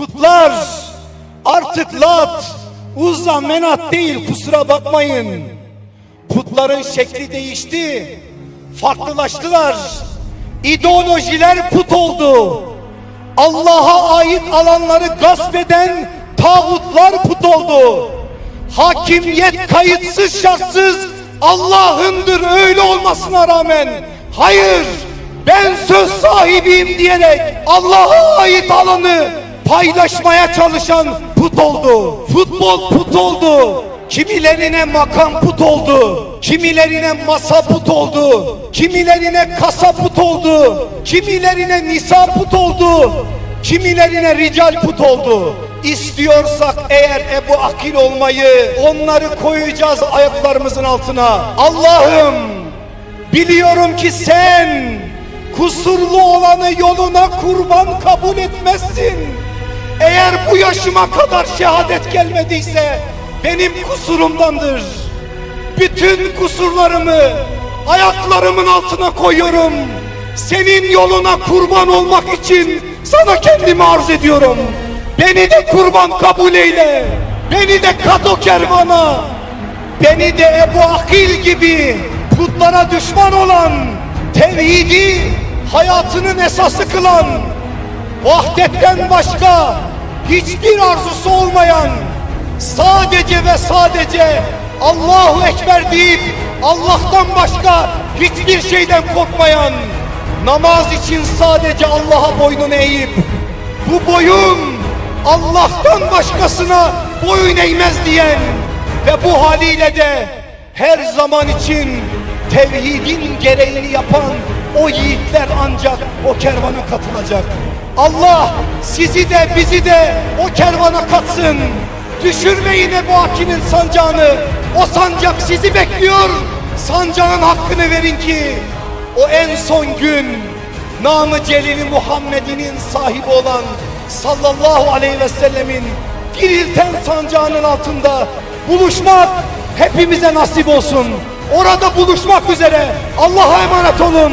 Putlar artık lat, uzza menat değil kusura bakmayın. Putların şekli değişti, farklılaştılar. İdeolojiler put oldu. Allah'a ait alanları gasp eden tağutlar put oldu. Hakimiyet kayıtsız şartsız Allah'ındır öyle olmasına rağmen hayır ben söz sahibiyim diyerek Allah'a ait alanı paylaşmaya çalışan put oldu. Futbol put oldu. Kimilerine makam put oldu. Kimilerine masa put oldu. Kimilerine kasa put oldu. Kimilerine nisa put oldu. Kimilerine rical put oldu. İstiyorsak eğer Ebu Akil olmayı onları koyacağız ayaklarımızın altına. Allah'ım biliyorum ki sen kusurlu olanı yoluna kurban kabul etmezsin. Eğer bu yaşıma kadar şehadet gelmediyse benim kusurumdandır. Bütün kusurlarımı ayaklarımın altına koyuyorum. Senin yoluna kurban olmak için sana kendimi arz ediyorum. Beni de kurban kabul eyle. Beni de kat o kervana. Beni de Ebu Akil gibi putlara düşman olan, tevhidi hayatının esası kılan, vahdetten başka hiçbir arzusu olmayan, sadece ve sadece Allahu Ekber deyip Allah'tan başka hiçbir şeyden korkmayan, namaz için sadece Allah'a boynunu eğip, bu boyun Allah'tan başkasına boyun eğmez diyen ve bu haliyle de her zaman için tevhidin gereğini yapan o yiğitler ancak o kervana katılacak. Allah sizi de bizi de o kervana katsın. Düşürmeyin Ebu Akil'in sancağını. O sancak sizi bekliyor. Sancağın hakkını verin ki o en son gün namı celili Muhammed'inin sahibi olan sallallahu aleyhi ve sellemin dirilten sancağının altında buluşmak hepimize nasip olsun. Orada buluşmak üzere Allah'a emanet olun.